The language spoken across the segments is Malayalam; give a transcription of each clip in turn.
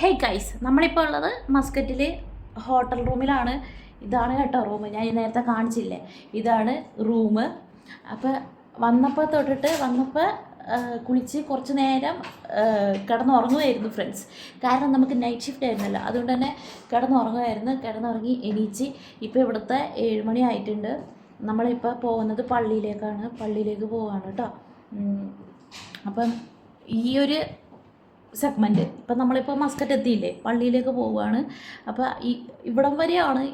ഹേ ഗൈസ് നമ്മളിപ്പോൾ ഉള്ളത് മസ്കറ്റിൽ ഹോട്ടൽ റൂമിലാണ് ഇതാണ് കേട്ടോ റൂം ഞാൻ നേരത്തെ കാണിച്ചില്ലേ? ഇതാണ് റൂം അപ്പോൾ വന്നപ്പോൾ തൊട്ടിട്ട് വന്നപ്പോൾ കുളിച്ച് കുറച്ച് നേരം കിടന്നുറങ്ങുമായിരുന്നു ഫ്രണ്ട്സ് കാരണം നമുക്ക് നൈറ്റ് ഷിഫ്റ്റ് ആയിരുന്നല്ലോ. അതുകൊണ്ട് തന്നെ കിടന്നുറങ്ങുമായിരുന്നു കിടന്നുറങ്ങി എണീച്ച് ഇപ്പോൾ ഇവിടുത്തെ ഏഴ് മണി ആയിട്ടുണ്ട്. നമ്മളിപ്പോൾ പോകുന്നത് പള്ളിയിലേക്കാണ്. പള്ളിയിലേക്ക് പോവാണ് കേട്ടോ. അപ്പം ഈ ഒരു സെഗ്മെന്റ് ഇപ്പം നമ്മളിപ്പോൾ മസ്കറ്റ് എത്തിയില്ലേ? പള്ളിയിലേക്ക് പോവുകയാണ്. അപ്പോൾ ഈ ഇവിടം വരെയാണ്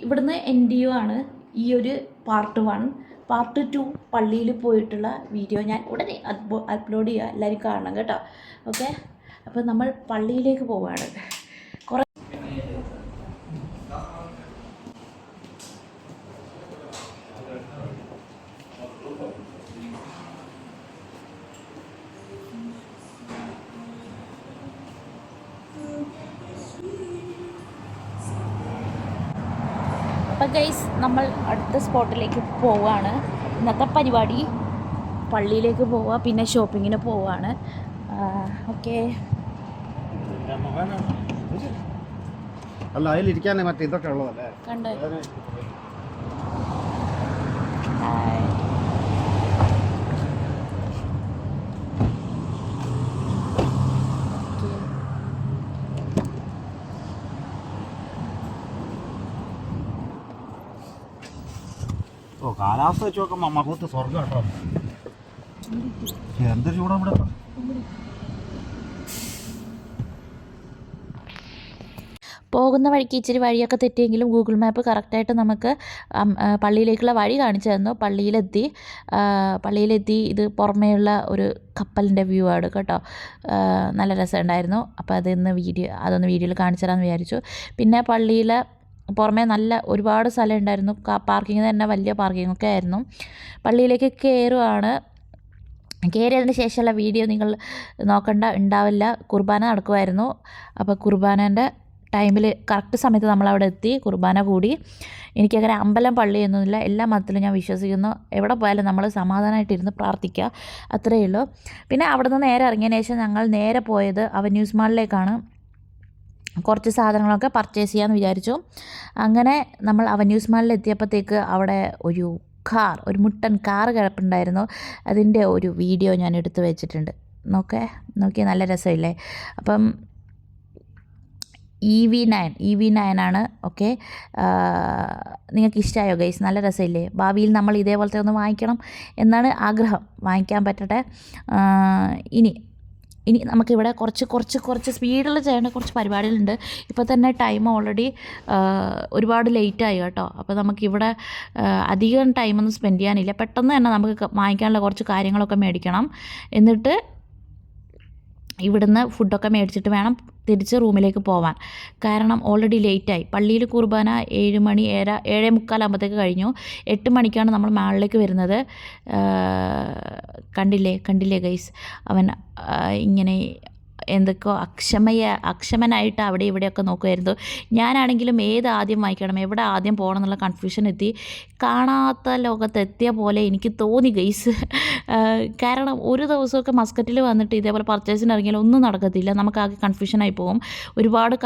ഇവിടുന്ന് എൻ ഡി യു ആണ് ഈ ഒരു പാർട്ട് വൺ പാർട്ട് ടു പള്ളിയിൽ പോയിട്ടുള്ള വീഡിയോ ഞാൻ ഉടനെ അപ്ലോഡ് ചെയ്യുക എല്ലാവരും കാണണം കേട്ടോ. ഓക്കെ അപ്പോൾ നമ്മൾ പള്ളിയിലേക്ക് പോവുകയാണ് കുറേ അപ്പം ഗൈസ് നമ്മൾ അടുത്ത സ്പോട്ടിലേക്ക് പോവുകയാണ് ഇന്നത്തെ പരിപാടി പള്ളിയിലേക്ക് പോവുക പിന്നെ ഷോപ്പിങ്ങിന് പോവുകയാണ് ഓക്കെ. അല്ല അതിലിരിക്കാൻ മറ്റേ ഇതൊക്കെ ഉള്ളതല്ലേ? കണ്ട്? കാലാവസ്ഥ വെച്ച് നോക്കുമ്പോൾ മഹൂത്ത് സ്വർഗം കേട്ടോ. എന്തൊരു ചൂടാ ഇവിടെ? പോകുന്ന വഴിക്ക് ഇച്ചിരി വഴിയൊക്കെ തെറ്റിയെങ്കിലും ഗൂഗിൾ മാപ്പ് കറക്റ്റായിട്ട് നമുക്ക് പള്ളിയിലേക്കുള്ള വഴി കാണിച്ചു തന്നു. പള്ളിയിലെത്തി. പള്ളിയിലെത്തി. ഇത് പുറമേയുള്ള ഒരു കപ്പലിന്റെ വ്യൂ ആണ് കേട്ടോ. നല്ല രസമുണ്ടായിരുന്നു. അപ്പോൾ അതിന്ന് വീഡിയോ അതൊന്ന് വീഡിയോയിൽ കാണിച്ചു തരാമെന്ന് വിചാരിച്ചു. പിന്നെ പള്ളിയിൽ പുറമേ നല്ല ഒരുപാട് സ്ഥലം ഉണ്ടായിരുന്നു പാർക്കിംഗ് തന്നെ വലിയ പാർക്കിംഗ് ഒക്കെ ആയിരുന്നു. പള്ളിയിലേക്ക് കയറുവാണ് കയറിയതിന് ശേഷമുള്ള വീഡിയോ നിങ്ങൾ നോക്കണ്ട ഉണ്ടാവില്ല. കുർബാന നടക്കുമായിരുന്നു അപ്പോൾ കുർബാനേന്റെ ടൈമിൽ കറക്റ്റ് സമയത്ത് നമ്മൾ അവിടെ എത്തി കുർബാന കൂടി. എനിക്കങ്ങനെ അമ്പലം പള്ളി എന്നൊന്നുമില്ല എല്ലാ മതത്തിലും ഞാൻ വിശ്വസിക്കുന്നു. എവിടെ പോയാലും നമ്മൾ സമാധാനമായിട്ടിരുന്ന് പ്രാർത്ഥിക്കുക അത്രയേ ഉള്ളൂ. പിന്നെ അവിടെ നിന്ന് നേരെ ഇറങ്ങിയതിന് ശേഷം ഞങ്ങൾ നേരെ പോയത് അവന്യൂസ് മാളിലേക്കാണ് കുറച്ച് സാധനങ്ങളൊക്കെ പർച്ചേസ് ചെയ്യാമെന്ന് വിചാരിച്ചു. അങ്ങനെ നമ്മൾ അവന്യൂസ് മാളിൽ എത്തിയപ്പോഴത്തേക്ക് അവിടെ ഒരു കാർ ഒരു മുട്ടൻ കാർ കിടപ്പുണ്ടായിരുന്നു. അതിന്റെ ഒരു വീഡിയോ ഞാൻ എടുത്തു വെച്ചിട്ടുണ്ട്. നോക്കേ നോക്കിയാൽ നല്ല രസമില്ലേ? അപ്പം E V nine E V നയനാണ് okay നിങ്ങൾക്ക് ഇഷ്ടമായോ ഗൈസ് നല്ല രസമില്ലേ? ഭാവിയിൽ നമ്മൾ ഇതേപോലത്തെ ഒന്ന് വാങ്ങിക്കണം എന്നാണ് ആഗ്രഹം. വാങ്ങിക്കാൻ പറ്റട്ടെ. ഇനി ഇനി നമുക്കിവിടെ കുറച്ച് കുറച്ച് കുറച്ച് സ്പീഡിൽ ചെയ്യേണ്ട കുറച്ച് പരിപാടികളുണ്ട്. ഇപ്പോൾ തന്നെ ടൈം ഓൾറെഡി ഒരുപാട് ലേറ്റായി കേട്ടോ. അപ്പോൾ നമുക്കിവിടെ അധികം ടൈമൊന്നും സ്പെൻഡ് ചെയ്യാനില്ല. പെട്ടെന്ന് തന്നെ നമുക്ക് വാങ്ങിക്കാനുള്ള കുറച്ച് കാര്യങ്ങളൊക്കെ മേടിക്കണം. എന്നിട്ട് ഇവിടുന്ന് ഫുഡൊക്കെ മേടിച്ചിട്ട് വേണം തിരിച്ച് റൂമിലേക്ക് പോവാൻ. കാരണം ഓൾറെഡി ലേറ്റായി പള്ളിയിൽ കുർബാന ഏഴ് മണി ഏഴ ഏഴേ മുക്കാലാകുമ്പോഴത്തേക്ക് കഴിഞ്ഞു. എട്ട് മണിക്കാണ് നമ്മൾ മാളിലേക്ക് വരുന്നത്. കണ്ടില്ലേ? കണ്ടില്ലേ ഗൈസ് അവൻ ഇങ്ങനെ എന്തൊക്കെയോ അക്ഷമയ അക്ഷമനായിട്ട് അവിടെ ഇവിടെയൊക്കെ നോക്കുമായിരുന്നു ഞാനാണെങ്കിലും ഏത് ആദ്യം വായിക്കണം എവിടെ ആദ്യം പോകണം എന്നുള്ള കൺഫ്യൂഷൻ എത്തി. കാണാത്ത ലോകത്തെത്തിയ പോലെ എനിക്ക് തോന്നി ഗൈസ് കാരണം ഒരു ദിവസമൊക്കെ മസ്കറ്റിൽ വന്നിട്ട് ഇതേപോലെ പർച്ചേസിന് ഇറങ്ങിയാൽ ഒന്നും നടക്കത്തില്ല. നമുക്ക് ആകെ കൺഫ്യൂഷനായി പോകും. ഒരുപാട്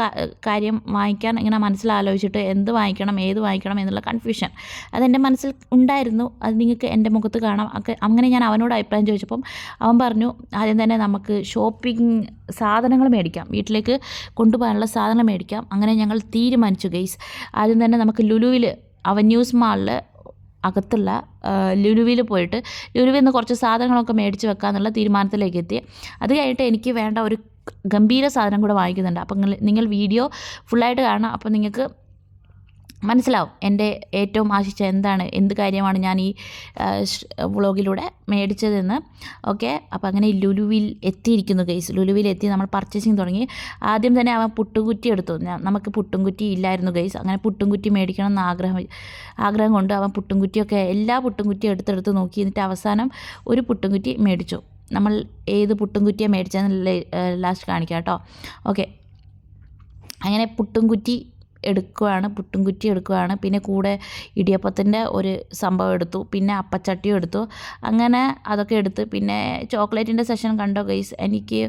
കാര്യം വാങ്ങിക്കാൻ ഇങ്ങനെ മനസ്സിലാലോചിച്ചിട്ട് എന്ത് വാങ്ങിക്കണം ഏത് വാങ്ങിക്കണം എന്നുള്ള കൺഫ്യൂഷൻ അതെന്റെ മനസ്സിൽ ഉണ്ടായിരുന്നു. അത് നിങ്ങൾക്ക് എന്റെ മുഖത്ത് കാണാം. അങ്ങനെ ഞാൻ അവനോട് അഭിപ്രായം ചോദിച്ചപ്പം അവൻ പറഞ്ഞു ആദ്യം തന്നെ നമുക്ക് ഷോപ്പിംഗ് സാധനങ്ങൾ മേടിക്കാം. വീട്ടിലേക്ക് കൊണ്ടുപോകാനുള്ള സാധനം മേടിക്കാം. അങ്ങനെ ഞങ്ങൾ തീരുമാനിച്ചു ഗെയ്സ് ആദ്യം തന്നെ നമുക്ക് ലുലുവിൽ അവന്യൂസ് മാളിൽ അകത്തുള്ള ലുലുവിൽ പോയിട്ട് ലുലുവിൽ നിന്ന് കുറച്ച് സാധനങ്ങളൊക്കെ മേടിച്ച് വെക്കാമെന്നുള്ള തീരുമാനത്തിലേക്ക് എത്തി. അത് കഴിഞ്ഞിട്ട് എനിക്ക് വേണ്ട ഒരു ഗംഭീര സാധനം കൂടെ വാങ്ങിക്കുന്നുണ്ട്. അപ്പം നിങ്ങൾ വീഡിയോ ഫുള്ളായിട്ട് കാണാം അപ്പം നിങ്ങൾക്ക് മനസ്സിലാവും എന്റെ ഏറ്റവും ആശിച്ച എന്താണ് എന്ത് കാര്യമാണ് ഞാൻ ഈ വ്ളോഗിലൂടെ മേടിച്ചതെന്ന്. ഓക്കെ അപ്പോൾ അങ്ങനെ ലുലുവിൽ എത്തിയിരിക്കുന്നു കേസ്. ലുലുവിൽ എത്തി നമ്മൾ പർച്ചേസിങ് തുടങ്ങി. ആദ്യം തന്നെ അവൻ പുട്ടുകുറ്റി എടുത്തു. നമുക്ക് പുട്ടുംകുറ്റി ഇല്ലായിരുന്നു കേസ്. അങ്ങനെ പുട്ടുംകുറ്റി മേടിക്കണം എന്ന് ആഗ്രഹം ആഗ്രഹം കൊണ്ട് അവൻ പുട്ടുംകുറ്റിയൊക്കെ എല്ലാ പുട്ടുംകുറ്റിയും എടുത്തെടുത്ത് നോക്കി. എന്നിട്ട് അവസാനം ഒരു പുട്ടുംകുറ്റി മേടിച്ചു. നമ്മൾ ഏത് പുട്ടുംകുറ്റിയാണ് മേടിച്ചതെന്ന് ലാസ്റ്റ് കാണിക്കാം കേട്ടോ. ഓക്കെ. അങ്ങനെ പുട്ടുംകുറ്റി എടുക്കുകയാണ് പുട്ടും കുറ്റി എടുക്കുകയാണ് പിന്നെ കൂടെ ഇടിയപ്പത്തിന്റെ ഒരു സംഭവം എടുത്തു പിന്നെ അപ്പച്ചട്ടിയും എടുത്തു. അങ്ങനെ അതൊക്കെ എടുത്ത് പിന്നെ ചോക്ലേറ്റിന്റെ സെഷൻ കണ്ടോ ഗൈസ്? എനിക്ക്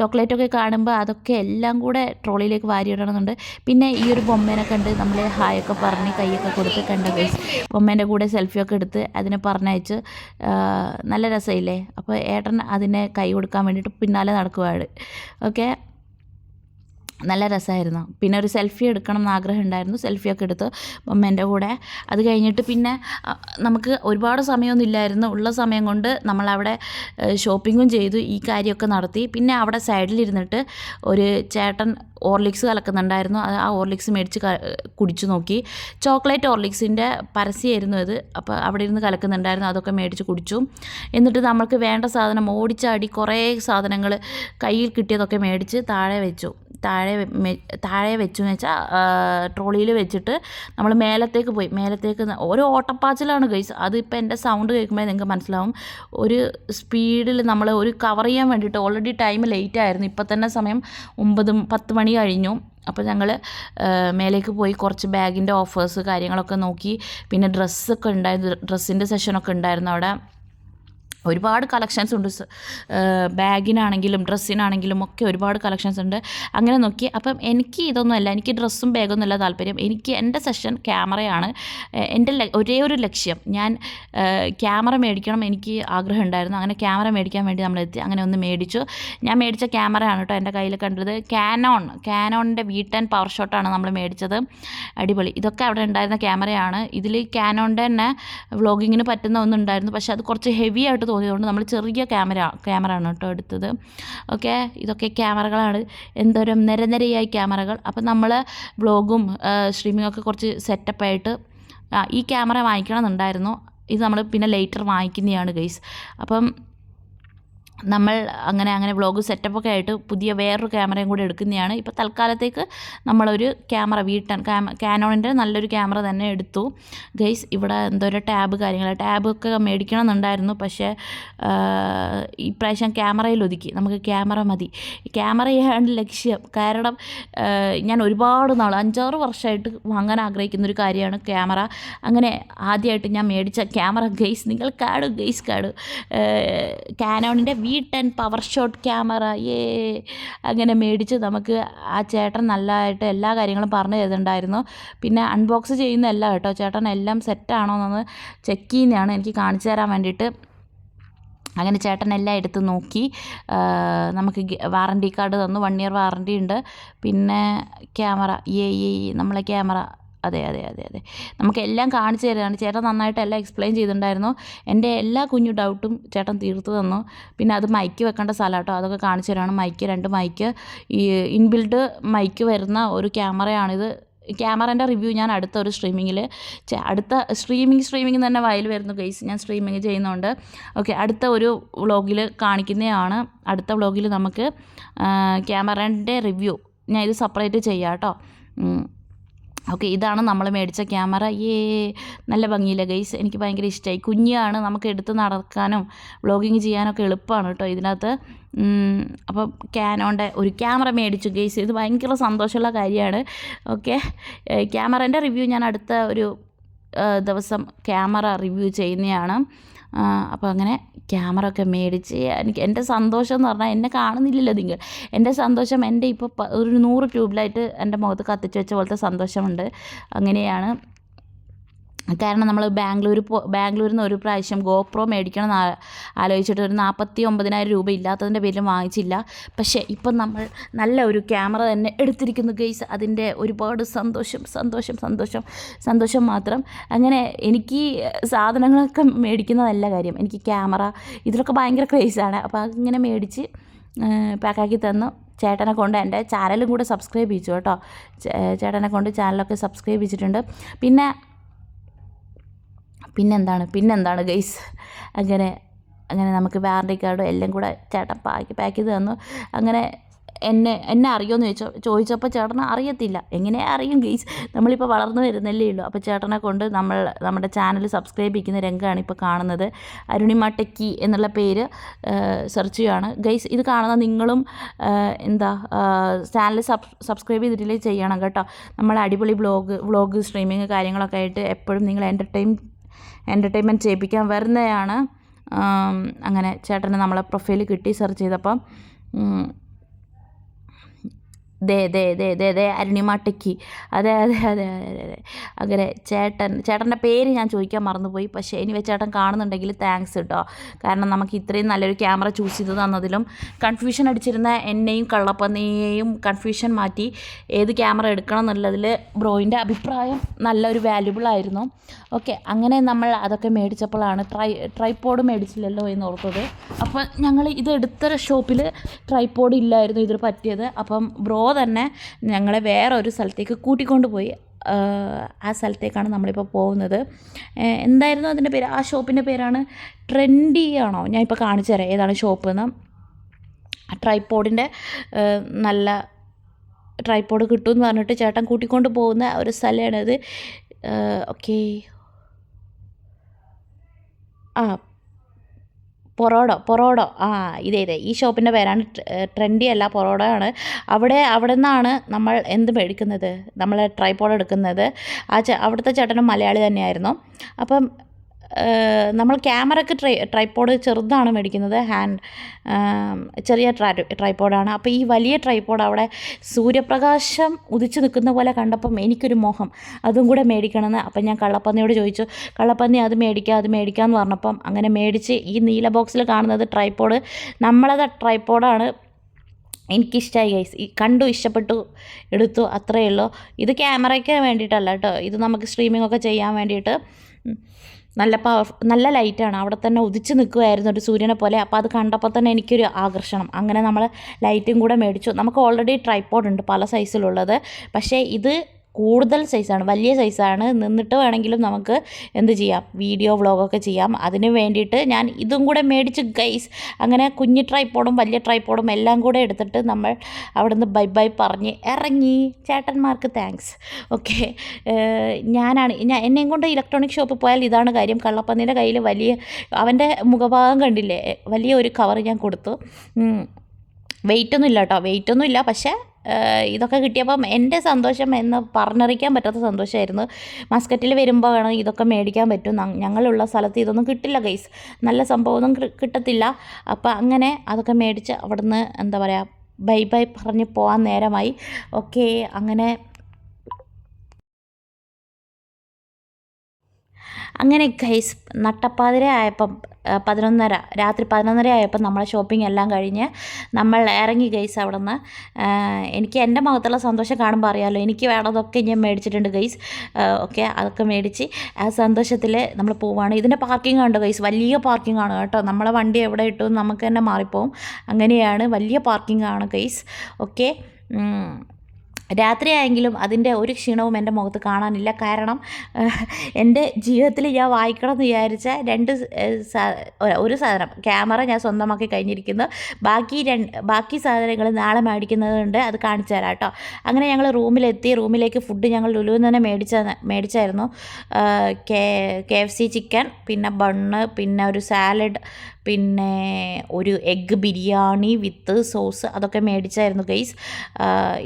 ചോക്ലേറ്റൊക്കെ കാണുമ്പോൾ അതൊക്കെ എല്ലാം കൂടെ ട്രോളിയിലേക്ക് വാരി വാരിയിടണമെന്നുണ്ട്. പിന്നെ ഈ ഒരു ബൊമ്മേനെ കണ്ട് നമ്മൾ ഹായൊക്കെ പറഞ്ഞ് കൈയൊക്കെ കൊടുത്ത് കണ്ടോ ഗൈസ്? ബൊമ്മേന്റെ കൂടെ സെൽഫിയൊക്കെ എടുത്ത് അതിനെ പറഞ്ഞയച്ച് നല്ല രസമില്ലേ? അപ്പോൾ ഏട്ടൻ അതിനെ കൈ കൊടുക്കാൻ വേണ്ടിയിട്ട് പിന്നാലെ നടക്കുവാണ്. ഓക്കെ? നല്ല രസമായിരുന്നു. പിന്നെ ഒരു സെൽഫി എടുക്കണം എന്ന് ആഗ്രഹം ഉണ്ടായിരുന്നു. സെൽഫിയൊക്കെ എടുത്ത് അമ്മേന്റെ കൂടെ. അത് കഴിഞ്ഞിട്ട് പിന്നെ നമുക്ക് ഒരുപാട് സമയമൊന്നും ഇല്ലായിരുന്നു. ഉള്ള സമയം കൊണ്ട് നമ്മളവിടെ ഷോപ്പിങ്ങും ചെയ്തു. ഈ കാര്യമൊക്കെ നടത്തി. പിന്നെ അവിടെ സൈഡിലിരുന്നിട്ട് ഒരു ചേട്ടൻ ഓർലിക്സ് കലക്കുന്നുണ്ടായിരുന്നു. ആ ഓർലിക്സ് മേടിച്ച് കുടിച്ചു നോക്കി. ചോക്ലേറ്റ് ഓർലിക്സിന്റെ പരസ്യമായിരുന്നു അത്. അപ്പോൾ അവിടെ ഇരുന്ന് കലക്കുന്നുണ്ടായിരുന്നു. അതൊക്കെ മേടിച്ച് കുടിച്ചു. എന്നിട്ട് നമ്മൾക്ക് വേണ്ട സാധനം ഓടിച്ചാടി കുറേ സാധനങ്ങൾ കയ്യിൽ കിട്ടിയതൊക്കെ മേടിച്ച് താഴെ വെച്ചു. താഴെ മെ- താഴെ വെച്ചു എന്ന് വെച്ചാൽ ട്രോളിയിൽ വെച്ചിട്ട് നമ്മൾ മേലത്തേക്ക് പോയി. മേലത്തേക്ക് ഒരു ഓട്ടപ്പാച്ചിലാണ് ഗൈസ് അതിപ്പോൾ എന്റെ സൗണ്ട് കേൾക്കുമ്പോൾ നിങ്ങൾക്ക് മനസ്സിലാവും. ഒരു സ്പീഡിൽ നമ്മൾ ഒരു കവർ ചെയ്യാൻ വേണ്ടിയിട്ട് ഓൾറെഡി ടൈം ലേറ്റ് ആയിരുന്നു. ഇപ്പം തന്നെ സമയം ഒമ്പത് പത്ത് മണി കഴിഞ്ഞു. അപ്പോൾ ഞങ്ങൾ മേലേക്ക് പോയി കുറച്ച് ബാഗിന്റെ ഓഫേഴ്സ് കാര്യങ്ങളൊക്കെ നോക്കി. പിന്നെ ഡ്രസ്സൊക്കെ ഉണ്ടായിരുന്നു. ഡ്രസ്സിന്റെ സെഷനൊക്കെ ഉണ്ടായിരുന്നു അവിടെ. ഒരുപാട് കളക്ഷൻസ് ഉണ്ട്. ബാഗിനാണെങ്കിലും ഡ്രസ്സിനാണെങ്കിലും ഒക്കെ ഒരുപാട് കളക്ഷൻസ് ഉണ്ട്. അങ്ങനെ നോക്കി അപ്പം എനിക്ക് ഇതൊന്നുമല്ല എനിക്ക് ഡ്രസ്സും ബാഗൊന്നും അല്ല താല്പര്യം. എനിക്ക് എന്റെ സെഷൻ ക്യാമറയാണ് എന്റെ ഒരേ ഒരു ലക്ഷ്യം. ഞാൻ ക്യാമറ മേടിക്കണം എനിക്ക് ആഗ്രഹം ഉണ്ടായിരുന്നു. അങ്ങനെ ക്യാമറ മേടിക്കാൻ വേണ്ടി നമ്മൾ എത്തി അങ്ങനെ ഒന്ന് മേടിച്ചു. ഞാൻ മേടിച്ച ക്യാമറയാണ് കേട്ടോ എന്റെ കയ്യിൽ കണ്ടത്. കാനോൺ കാനോണിന്റെ വി ടെൻ പവർ ഷോട്ടാണ് നമ്മൾ മേടിച്ചത്. അടിപൊളി. ഇതൊക്കെ അവിടെ ഉണ്ടായിരുന്ന ക്യാമറയാണ്. ഇതിൽ കാനോണിന്റെ തന്നെ വ്ളോഗിങ്ങിന് പറ്റുന്ന ഒന്നുണ്ടായിരുന്നു പക്ഷേ അത് കുറച്ച് ഹെവി ആയിട്ട് തോന്നിയതുകൊണ്ട് നമ്മൾ ചെറിയ ക്യാമറ ക്യാമറ ആണ് കേട്ടോ എടുത്തത്. ഓക്കെ? ഇതൊക്കെ ക്യാമറകളാണ്. എന്തോരം നിരനിരയായി ക്യാമറകൾ. അപ്പം നമ്മൾ വ്ളോഗും സ്ട്രീമിംഗ് ഒക്കെ കുറച്ച് സെറ്റപ്പായിട്ട് ഈ ക്യാമറ വാങ്ങിക്കണം എന്നുണ്ടായിരുന്നു ഇത് നമ്മൾ പിന്നെ ലേറ്റർ വാങ്ങിക്കുന്നതാണ് ഗൈസ് അപ്പം നമ്മൾ അങ്ങനെ അങ്ങനെ വ്ളോഗ് സെറ്റപ്പൊക്കെ ആയിട്ട് പുതിയ വേറൊരു ക്യാമറയും കൂടി എടുക്കുന്നതാണ്. ഇപ്പോൾ തൽക്കാലത്തേക്ക് നമ്മളൊരു ക്യാമറ വീട്ടൻ ക്യാനോണിന്റെ നല്ലൊരു ക്യാമറ തന്നെ എടുത്തു. ഗൈസ് ഇവിടെ എന്തോ ഒരു ടാബ് കാര്യങ്ങൾ ടാബൊക്കെ മേടിക്കണം എന്നുണ്ടായിരുന്നു പക്ഷേ ഇപ്രാവശ്യം ക്യാമറയിൽ ഒതുക്കി. നമുക്ക് ക്യാമറ മതി. ക്യാമറയാണ് ലക്ഷ്യം. കാരണം ഞാൻ ഒരുപാട് നാൾ അഞ്ചാറ് വർഷമായിട്ട് വാങ്ങാൻ ആഗ്രഹിക്കുന്ന ഒരു കാര്യമാണ് ക്യാമറ. അങ്ങനെ ആദ്യമായിട്ട് ഞാൻ മേടിച്ച ക്യാമറ ഗെയ്സ് നിങ്ങൾ കാട് ഗെയ്സ് കാട് ക്യാനോണിന്റെ V ten power shot camera ഏ അങ്ങനെ മേടിച്ച് നമുക്ക് ആ ചേട്ടൻ നല്ലതായിട്ട് എല്ലാ കാര്യങ്ങളും പറഞ്ഞു തരുന്നുണ്ടായിരുന്നു പിന്നെ അൺബോക്സ് ചെയ്യുന്നതല്ല കേട്ടോ. ചേട്ടൻ എല്ലാം സെറ്റാണോ എന്നൊന്ന് ചെക്ക് ചെയ്യുന്നതാണ് എനിക്ക് കാണിച്ചു തരാൻ വേണ്ടിയിട്ട്. അങ്ങനെ ചേട്ടൻ എല്ലാം എടുത്ത് നോക്കി. നമുക്ക് വാറണ്ടി കാർഡ് തന്നു. വൺ ഇയർ വാറണ്ടി ഉണ്ട്. പിന്നെ ക്യാമറ ഏ നമ്മളെ ക്യാമറ അതെ അതെ അതെ അതെ. നമുക്ക് എല്ലാം കാണിച്ചു തരാണ്. ചേട്ടൻ നന്നായിട്ട് എല്ലാം എക്സ്പ്ലെയിൻ ചെയ്തിട്ടുണ്ടായിരുന്നു. എന്റെ എല്ലാ കുഞ്ഞു ഡൗട്ടും ചേട്ടൻ തീർത്തു തന്നു. പിന്നെ അത് മൈക്ക് വെക്കേണ്ട സ്ഥലം കേട്ടോ അതൊക്കെ കാണിച്ചു തരാണ്. മൈക്ക് രണ്ട് മൈക്ക് ഈ ഇൻബിൽഡ് മൈക്ക് വരുന്ന ഒരു ക്യാമറയാണിത്. ക്യാമറേന്റെ റിവ്യൂ ഞാൻ അടുത്ത ഒരു സ്ട്രീമിങ്ങിൽ അടുത്ത സ്ട്രീമിങ് സ്ട്രീമിങ് തന്നെ വയൽ വരുന്നു ഗൈസ് ഞാൻ സ്ട്രീമിങ് ചെയ്യുന്നുണ്ട്. ഓക്കെ അടുത്ത ഒരു വ്ളോഗിൽ കാണിക്കുന്നതാണ്. അടുത്ത വ്ളോഗിൽ നമുക്ക് ക്യാമറേന്റെ റിവ്യൂ ഞാൻ ഇത് സെപ്പറേറ്റ് ചെയ്യാം കേട്ടോ ഓക്കെ ഇതാണ് നമ്മൾ മേടിച്ച ക്യാമറ. ഏ നല്ല ഭംഗിയില്ല ഗൈസ് എനിക്ക് ഭയങ്കര ഇഷ്ടമായി കുഞ്ഞാണ് നമുക്ക് എടുത്ത് നടക്കാനും വ്ളോഗിങ് ചെയ്യാനൊക്കെ എളുപ്പമാണ് കേട്ടോ ഇതിനകത്ത്. അപ്പം ക്യാനോന്റെ ഒരു ക്യാമറ മേടിച്ചു ഗൈസ് ഇത് ഭയങ്കര സന്തോഷമുള്ള കാര്യമാണ്. ഓക്കെ ക്യാമറേന്റെ റിവ്യൂ ഞാൻ അടുത്ത ഒരു ദിവസം ക്യാമറ റിവ്യൂ ചെയ്യുന്നതാണ്. അപ്പോൾ അങ്ങനെ ക്യാമറ ഒക്കെ മേടിച്ച് എനിക്ക് എന്റെ സന്തോഷം എന്ന് പറഞ്ഞാൽ എന്നെ കാണുന്നില്ലല്ലോ നിങ്ങൾ. എന്റെ സന്തോഷം എന്റെ ഇപ്പോൾ ഒരു നൂറ് ട്യൂബിലായിട്ട് എന്റെ മുഖത്ത് കത്തിച്ച് വെച്ച പോലത്തെ സന്തോഷമുണ്ട്. അങ്ങനെയാണ് കാരണം നമ്മൾ ബാംഗ്ലൂർ പോ ബാംഗ്ലൂരിൽ നിന്ന് ഒരു പ്രാവശ്യം ഗോപ്രോ മേടിക്കണം എന്ന് ആലോചിച്ചിട്ട് ഒരു നാൽപ്പത്തി ഒമ്പതിനായിരം രൂപ ഇല്ലാത്തതിന്റെ പേരിൽ വാങ്ങിച്ചില്ല. പക്ഷേ ഇപ്പം നമ്മൾ നല്ല ഒരു ക്യാമറ തന്നെ എടുത്തിരിക്കുന്നു ഗെയ്സ് അതിന്റെ ഒരുപാട് സന്തോഷം സന്തോഷം സന്തോഷം സന്തോഷം മാത്രം. അങ്ങനെ എനിക്ക് സാധനങ്ങളൊക്കെ മേടിക്കുന്നതല്ല കാര്യം. എനിക്ക് ക്യാമറ ഇതിലൊക്കെ ഭയങ്കര ക്രേസാണ്. അപ്പോൾ അങ്ങനെ മേടിച്ച് പാക്കാക്കി തന്നു. ചേട്ടനെ കൊണ്ട് എന്റെ ചാനലും കൂടെ സബ്സ്ക്രൈബ് ചെയ്യിച്ചു കേട്ടോ. ചേട്ടനെ കൊണ്ട് ചാനലൊക്കെ സബ്സ്ക്രൈബ് ചെയ്തിട്ടുണ്ട് പിന്നെ പിന്നെന്താണ് പിന്നെന്താണ് ഗൈസ് അങ്ങനെ അങ്ങനെ നമുക്ക് വാറണ്ടി കാർഡും എല്ലാം കൂടെ ചേട്ടൻ പാക്ക് പാക്ക് ചെയ്ത് തന്നു. അങ്ങനെ എന്നെ എന്നെ അറിയുമെന്ന് ചോദിച്ചോ ചോദിച്ചപ്പോൾ ചേട്ടന് അറിയത്തില്ല. എങ്ങനെ അറിയും ഗെയ്സ് നമ്മളിപ്പോൾ വളർന്നു വരുന്നല്ലേ ഉള്ളൂ. അപ്പോൾ ചേട്ടനെ കൊണ്ട് നമ്മൾ നമ്മുടെ ചാനൽ സബ്സ്ക്രൈബ് ചെയ്യുന്ന രംഗമാണ് ഇപ്പോൾ കാണുന്നത്. അരുണിമ ടെക്കി എന്നുള്ള പേര് സെർച്ച് ചെയ്യുകയാണ് ഗൈസ് ഇത് കാണുന്ന നിങ്ങളും എന്താ ചാനൽ സബ് സബ്സ്ക്രൈബ് ചെയ്തിട്ടില്ലേ ചെയ്യണം കേട്ടോ. നമ്മൾ അടിപൊളി വ്ളോഗ് വ്ളോഗ് സ്ട്രീമിങ് കാര്യങ്ങളൊക്കെ ആയിട്ട് എപ്പോഴും നിങ്ങൾ എന്റർടൈൻ എന്റർടൈൻമെന്റ് ചെയ്യിപ്പിക്കാൻ വരുന്നതാണ്. അങ്ങനെ ചേട്ടന് നമ്മളെ പ്രൊഫൈൽ കിട്ടി സെർച്ച് ചെയ്തപ്പം ദേ ദേ ദേ ദേ ദേ അരുണിമ ടെക്കി അതെ അതെ അതെ അതെ അതെ. അങ്ങനെ ചേട്ടൻ ചേട്ടന്റെ പേര് ഞാൻ ചോദിക്കാൻ മറന്നുപോയി. പക്ഷേ ഇനി ചേട്ടൻ കാണുന്നുണ്ടെങ്കിൽ താങ്ക്സ് കേട്ടോ കാരണം നമുക്ക് ഇത്രയും നല്ലൊരു ക്യാമറ ചൂസ് ചെയ്ത് തന്നതിലും കൺഫ്യൂഷൻ അടിച്ചിരുന്ന എന്നെയും കള്ളപ്പന്നിയെയും കൺഫ്യൂഷൻ മാറ്റി ഏത് ക്യാമറ എടുക്കണം എന്നുള്ളതിൽ ബ്രോയിന്റെ അഭിപ്രായം നല്ലൊരു വാല്യുബിൾ ആയിരുന്നു. ഓക്കെ അങ്ങനെ നമ്മൾ അതൊക്കെ മേടിച്ചപ്പോഴാണ് ട്രൈ ട്രൈപ്പോഡ് മേടിച്ചില്ലല്ലോ എന്ന് ഓർത്തത്. അപ്പം ഞങ്ങൾ ഇത് എടുത്ത ഷോപ്പിൽ ട്രൈപ്പോഡ് ഇല്ലായിരുന്നു ഇതിൽ പറ്റിയത്. അപ്പം ബ്രോ തന്നെ ഞങ്ങളെ വേറെ ഒരു സ്ഥലത്തേക്ക് കൂട്ടിക്കൊണ്ട് പോയി ആ സ്ഥലത്തേക്കാണ് നമ്മളിപ്പോൾ പോകുന്നത്. എന്തായിരുന്നു അതിന്റെ പേര്? ആ ഷോപ്പിന്റെ പേരാണ് ട്രെൻഡി ആണോ? ഞാൻ ഇപ്പോൾ കാണിച്ചു തരാം ഏതാണ് ഷോപ്പ് എന്ന് ട്രൈപ്പോഡിന്റെ നല്ല ട്രൈപ്പോഡ് കിട്ടുമെന്ന് പറഞ്ഞിട്ട് ചേട്ടൻ കൂട്ടിക്കൊണ്ട് പോകുന്ന ഒരു സ്ഥലമാണത്. ഓക്കെ. ആ പൊറോഡോ പൊറോഡോ ആ ഇതേ ഇതേ. ഈ ഷോപ്പിന്റെ പേരാണ് ട്രെൻഡി അല്ല പൊറോഡോ ആണ്. അവിടെ അവിടെ നിന്നാണ് നമ്മൾ എന്ത് മേടിക്കുന്നത്? നമ്മൾ ട്രൈപോഡ് എടുക്കുന്നത്. ആ ചെ അവിടുത്തെ ചേട്ടനും മലയാളി തന്നെയായിരുന്നു. അപ്പം നമ്മൾ ക്യാമറയ്ക്ക് ട്രൈ ട്രൈപ്പോഡ് ചെറുതാണ് മേടിക്കുന്നത്. ഹാൻഡ് ചെറിയ ട്രൈ ട്രൈപ്പോഡാണ് അപ്പോൾ ഈ വലിയ ട്രൈപ്പോഡ് അവിടെ സൂര്യപ്രകാശം ഉദിച്ചു നിൽക്കുന്ന പോലെ കണ്ടപ്പം എനിക്കൊരു മോഹം. അതും കൂടെ മേടിക്കണമെന്ന്. അപ്പം ഞാൻ കള്ളപ്പന്നിയോട് ചോദിച്ചു കള്ളപ്പന്നി അത് മേടിക്കുക അത് മേടിക്കുക മേടിക്കാമെന്ന് പറഞ്ഞപ്പം അങ്ങനെ മേടിച്ച് ഈ നീല ബോക്സിൽ കാണുന്നത് ട്രൈപ്പോഡ് നമ്മളത് ട്രൈപ്പോഡാണ് എനിക്കിഷ്ടമായി ഗൈസ്. കണ്ടു ഇഷ്ടപ്പെട്ടു എടുത്തു അത്രയേ ഉള്ളൂ. ഇത് ക്യാമറയ്ക്ക് വേണ്ടിയിട്ടല്ല കേട്ടോ. ഇത് നമുക്ക് സ്ട്രീമിംഗ് ഒക്കെ ചെയ്യാൻ വേണ്ടിയിട്ട്. നല്ല പവർ നല്ല ലൈറ്റാണ് അവിടെ തന്നെ ഉദിച്ച് നിൽക്കുമായിരുന്നു ഒരു സൂര്യനെ പോലെ. അപ്പോൾ അത് കണ്ടപ്പോൾ തന്നെ എനിക്കൊരു ആകർഷണം. അങ്ങനെ നമ്മൾ ലൈറ്റും കൂടെ മേടിച്ചു. നമുക്ക് ഓൾറെഡി ട്രൈപ്പോഡ് ഉണ്ട് പല സൈസിലുള്ളത് പക്ഷേ ഇത് കൂടുതൽ സൈസാണ് വലിയ സൈസാണ്. നിന്നിട്ട് വേണമെങ്കിലും നമുക്ക് എന്ത് ചെയ്യാം? വീഡിയോ വ്ളോഗൊക്കെ ചെയ്യാം. അതിന് വേണ്ടിയിട്ട് ഞാൻ ഇതും കൂടെ മേടിച്ച് ഗൈസ് അങ്ങനെ കുഞ്ഞു ട്രൈപ്പോഡും വലിയ ട്രൈപ്പോഡും എല്ലാം കൂടെ എടുത്തിട്ട് നമ്മൾ അവിടെ നിന്ന് ബൈ ബൈ പറഞ്ഞ് ഇറങ്ങി. ചേട്ടന്മാർക്ക് താങ്ക്സ് ഓക്കെ ഞാനാണ് ഞാൻ എന്നെയും കൊണ്ട് ഇലക്ട്രോണിക് ഷോപ്പിൽ പോയാൽ ഇതാണ് കാര്യം. കള്ളപ്പന്നിന്റെ കയ്യിൽ വലിയ അവന്റെ മുഖഭാഗം കണ്ടില്ലേ? വലിയ ഒരു കവർ ഞാൻ കൊടുത്തു. വെയിറ്റ് ഒന്നും ഇല്ല കേട്ടോ വെയിറ്റ് ഒന്നും ഇല്ല പക്ഷേ ഇതൊക്കെ കിട്ടിയപ്പം എന്റെ സന്തോഷം എന്ന് പറഞ്ഞറിയിക്കാൻ പറ്റാത്ത സന്തോഷമായിരുന്നു. മസ്കറ്റിൽ വരുമ്പോൾ വേണം ഇതൊക്കെ മേടിക്കാൻ പറ്റും. ഞങ്ങളുള്ള സ്ഥലത്ത് ഇതൊന്നും കിട്ടില്ല ഗൈസ്. നല്ല സംഭവമൊന്നും കിട്ടത്തില്ല. അപ്പോൾ അങ്ങനെ അതൊക്കെ മേടിച്ച് അവിടുന്ന് എന്താ പറയുക ബൈ ബൈ പറഞ്ഞ് പോകാൻ നേരമായി. ഓക്കെ അങ്ങനെ അങ്ങനെ ഗൈസ് നട്ടപ്പാതിര ആയപ്പം പതിനൊന്നര രാത്രി പതിനൊന്നര ആയപ്പോൾ നമ്മളെ ഷോപ്പിംഗ് എല്ലാം കഴിഞ്ഞ് നമ്മൾ ഇറങ്ങി ഗൈസ് അവിടെ നിന്ന് എനിക്ക് എന്റെ മുഖത്തുള്ള സന്തോഷം കാണുമ്പോൾ അറിയാമല്ലോ എനിക്ക് വേണ്ടതൊക്കെ ഞാൻ മേടിച്ചിട്ടുണ്ട് ഗൈസ് ഓക്കെ അതൊക്കെ മേടിച്ച് ആ സന്തോഷത്തിൽ നമ്മൾ പോവാണ്. ഇതിന്റെ പാർക്കിംഗ് ഉണ്ട് ഗൈസ് വലിയ പാർക്കിംഗ് ആണ് കേട്ടോ. നമ്മളെ വണ്ടി എവിടെ ഇട്ടു നമുക്ക് തന്നെ മാറിപ്പോവും. അങ്ങനെയാണ് വലിയ പാർക്കിംഗ് ആണ് ഗൈസ് ഓക്കെ രാത്രിയായെങ്കിലും അതിന്റെ ഒരു ക്ഷീണവും എന്റെ മുഖത്ത് കാണാനില്ല. കാരണം എന്റെ ജീവിതത്തിൽ ഞാൻ വായിക്കണം എന്ന് വിചാരിച്ച രണ്ട് ഒരു സാധനം ക്യാമറ ഞാൻ സ്വന്തമാക്കി കഴിഞ്ഞിരിക്കുന്നു. ബാക്കി രണ്ട് ബാക്കി സാധനങ്ങൾ നാളെ മേടിക്കുന്നതുണ്ട് അത് കാണിച്ചു തരാം കേട്ടോ. അങ്ങനെ ഞങ്ങൾ റൂമിലെത്തി റൂമിലേക്ക് ഫുഡ് ഞങ്ങൾ ലുലുവിൽ തന്നെ മേടിച്ച മേടിച്ചായിരുന്നു. K K F C chicken പിന്നെ ബണ്ണ് പിന്നെ ഒരു സാലഡ് പിന്നെ ഒരു എഗ്ഗ് ബിരിയാണി വിത്ത് സോസ് അതൊക്കെ മേടിച്ചായിരുന്നു ഗൈസ്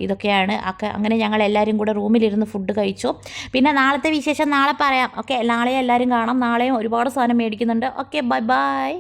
ഇതൊക്കെയാണ്. ഒക്കെ അങ്ങനെ ഞങ്ങൾ എല്ലാവരും കൂടെ റൂമിലിരുന്ന് ഫുഡ് കഴിച്ചു. പിന്നെ നാളത്തെ വിശേഷം നാളെ പറയാം. ഓക്കെ നാളെ എല്ലാവരും കാണാം. നാളെയും ഒരുപാട് സാധനം മേടിക്കുന്നുണ്ട്. Okay bye bye